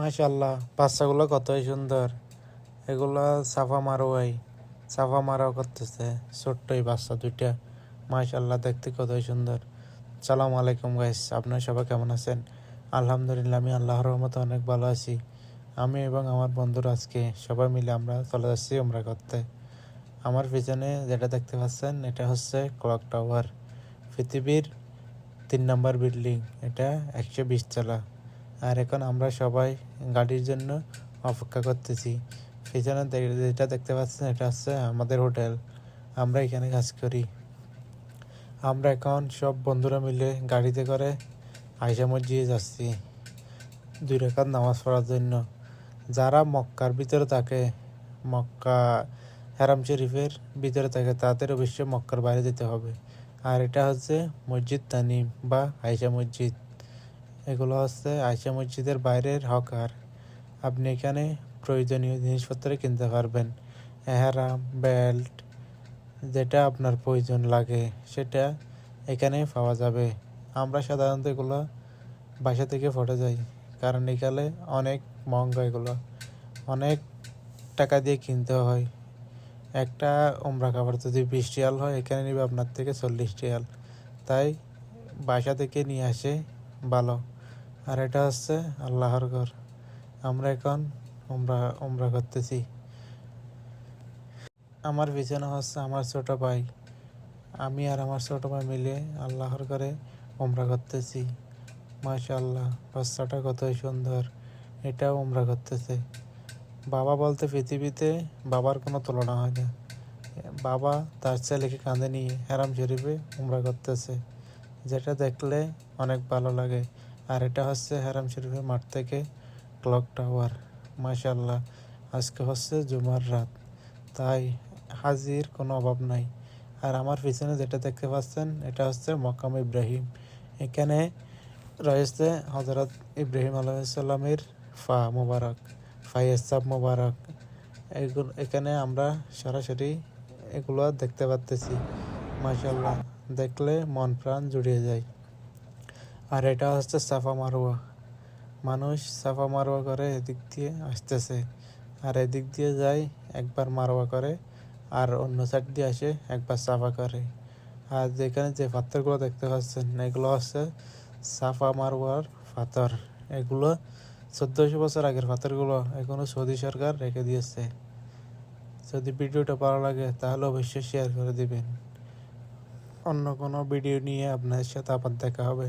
মাশাল্লাহ বাচ্চাগুলো কতই সুন্দর। এগুলো সাফা মারোয়াই সাফা মারাও করতেছে, ছোট্টই বাচ্চা দুইটা। মাশাল্লাহ দেখতে কতই সুন্দর। সালাম আলাইকুম গাইস আপনার সবাই কেমন আছেন? আলহামদুলিল্লাহ, আমি আল্লাহর রহমতে অনেক ভালো আছি। আমি এবং আমার বন্ধুরা আজকে সবাই মিলে আমরা চলে যাচ্ছি আমরা করতে। আমার পিছনে যেটা দেখতে পাচ্ছেন, এটা হচ্ছে ক্লক টাওয়ার পৃথিবীর তিন নম্বর বিল্ডিং এটা একশো বিশ তলা। আর এখন আমরা সবাই গাড়ির জন্য অপেক্ষা করতেছি। পিছনে যেটা দেখতে পাচ্ছেন এটা হচ্ছে আমাদের হোটেল। আমরা এখানে কাজ করি। আমরা এখন সব বন্ধুরা মিলে গাড়িতে করে আয়সা মসজিদে যাচ্ছি। দুই রেখাত নামাজ পড়ার জন্য। যারা মক্কার ভিতরে থাকে, মক্কা, হেরাম শরীফের ভিতরে থাকে, তাদের অবশ্যই মক্কার বাইরে যেতে হবে। আর এটা হচ্ছে মসজিদ তানিম বা আয়সা মসজিদ। এগুলো হচ্ছে আয়সা মসজিদের বাইরের হকার। আপনি এখানে প্রয়োজনীয় জিনিসপত্র কিনতে পারবেন। এহারাম বেল্ট, যেটা আপনার প্রয়োজন লাগে, সেটা এখানে পাওয়া যাবে। আমরা সাধারণত এগুলো বাসা থেকে ফটো যাই, কারণ এখানে অনেক মহঙ্গা এগুলো। অনেক টাকা দিয়ে কিনতে হয়। একটা ওমরা খাবার যদি বিশ রিয়াল হয়, এখানে নিবে আপনার থেকে চল্লিশ রিয়াল। তাই বাসা থেকে নিয়ে আসে ভালো। আর এটা হচ্ছে আল্লাহর ঘর। আমরা এখন উমরা উমরা করতেছি। আমার পিছনে হচ্ছে আমার ছোট ভাই। আমি আর আমার ছোট ভাই মিলে আল্লাহর ঘরে ওমরা করতেছি। মাশাআল্লাহ, বাচ্চাটা কতই সুন্দর। এটাও উমরা করতেছে। বাবা বলতে পৃথিবীতে বাবার কোনো তুলনা হয় না। বাবা তার ছেলেকে কাঁধে নিয়ে হেরাম শরীফে উমরা করতেছে। যেটা দেখলে অনেক ভালো লাগে। আর এটা হচ্ছে হেরাম শরীফের মাঠ থেকে ক্লক টাওয়ার মাশাল্লাহ আজকে হচ্ছে জুমার রাত, তাই হাজির কোনো অভাব নাই। আর আমার পিছনে যেটা দেখতে পাচ্ছেন, এটা হচ্ছে মকাম ইব্রাহিম। এখানে রয়েছে হজরত ইব্রাহিম আলাইসাল্লামের ফা মোবারক ফাইয়ের সাপ মোবারক। এগুলো, এখানে আমরা সরাসরি এগুলো দেখতে পারতেছি মাশাল্লাহ দেখলে মন প্রাণ জুড়িয়ে যায়। আর এটা হচ্ছে সাফা মারোয়া। মানুষ সাফা মারোয়া করে এদিক দিয়ে আসতেছে। আর এদিক দিয়ে যায়, একবার মারোয়া করে, আর অন্য সাইড দিয়ে আসে, একবার সাফা করে। আর যেখানে যে পাথরগুলো দেখতে পাচ্ছেন, এগুলো হচ্ছে সাফা মারোয়ার পাথর। এগুলো চোদ্দশো বছর আগের পাথরগুলো এখনও সৌদি সরকার রেখে দিয়েছে। যদি ভিডিওটা ভালো লাগে, তাহলে অবশ্যই শেয়ার করে দিবেন। অন্য কোনো ভিডিও নিয়ে আপনার সাথে আবার দেখা হবে।